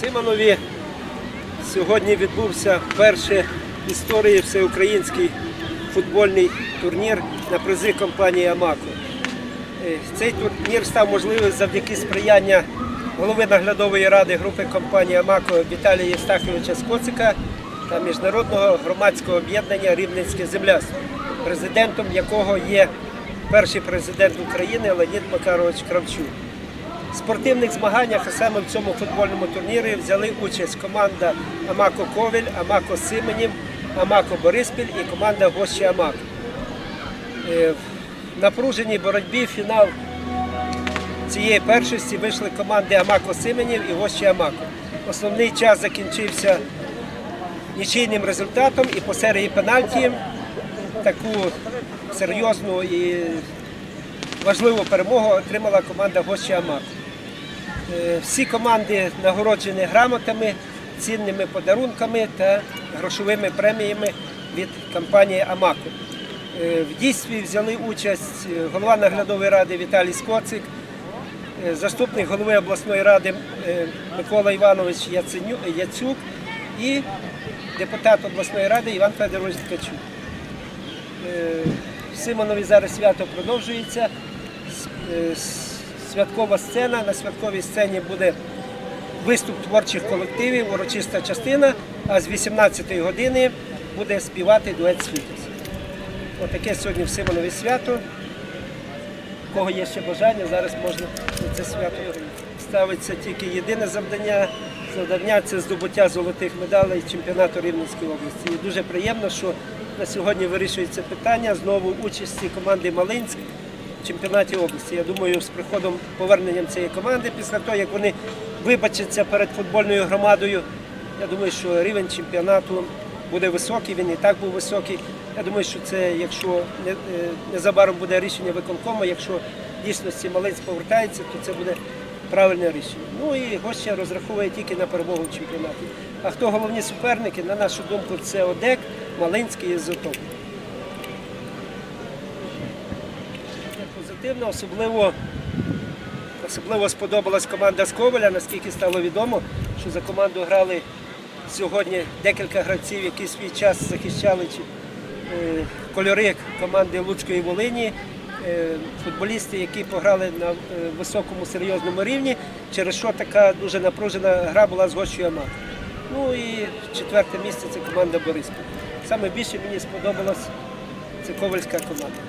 Симонові сьогодні відбувся перший в історії всеукраїнський футбольний турнір на призи компанії Амако. Е, Цей турнір став можливим завдяки сприяння голови наглядової ради групи компанії Амако Віталія Євстаховича Скоцика та міжнародного громадського об'єднання Рівненське земляство, президентом якого є перший президент України Леонід Макарович Кравчук. Спортивних змаганнях, а саме в цьому футбольному турнірі, взяли участь команда Амако Ковель, Амако Сименів, Амако Бориспіль і команда Гощі Амако. Е, В напруженій боротьбі фінал цієї першості вийшли команди Амако Сименів і Гощі Амако. Основний час закінчився нічийним результатом і по серії пенальті таку серйозну і важливу перемогу отримала команда Гощі Амако. Е, Всі команди нагороджені грамотами, цінними подарунками та грошовими преміями від компанії Амако. Е, В дійстві взяли участь е, голова наглядової ради Віталій Скоцик, заступник голови обласної ради Микола Іванович Яцюк і депутат обласної ради Іван Федорович Ткачук. В Симонові зараз свято продовжується. Е, Святкова сцена. На святковій сцені буде виступ творчих колективів, урочиста частина, а з 18-ї години буде співати дует Світос. Отаке сьогодні в Симонові свято. У кого є ще бажання, зараз можна на це свято ставиться тільки єдине завдання. Завдання це здобуття золотих медалей чемпіонату Рівненської області. І дуже приємно, що на сьогодні вирішується питання знову участі команди Малинськ чемпіонаті області. Я думаю, з приходом поверненням цієї команди, після того, як вони вибачаться перед футбольною громадою, я думаю, що рівень чемпіонату буде високий, він і так був високий. Я думаю, що це, якщо е, незабаром буде рішення виконкому, якщо в дійсності Малинськ повертається, то це буде правильне рішення. Ну і гостя розраховує тільки на перемогу в чемпіонаті. А хто головні суперники, на нашу думку, це ОДЕК, Малинський і Зотоп. Позитивно, особливо, особливо сподобалась команда з Коваля, наскільки стало відомо, що за команду грали сьогодні декілька гравців, які свій час захищали е, кольори команди Луцької Волині, е, футболісти, які пограли на е, високому серйозному рівні, через що така дуже напружена гра була з Гощою. Ну і четверте місце це команда Бориспіль. Саме більше мені сподобалась це ковальська команда.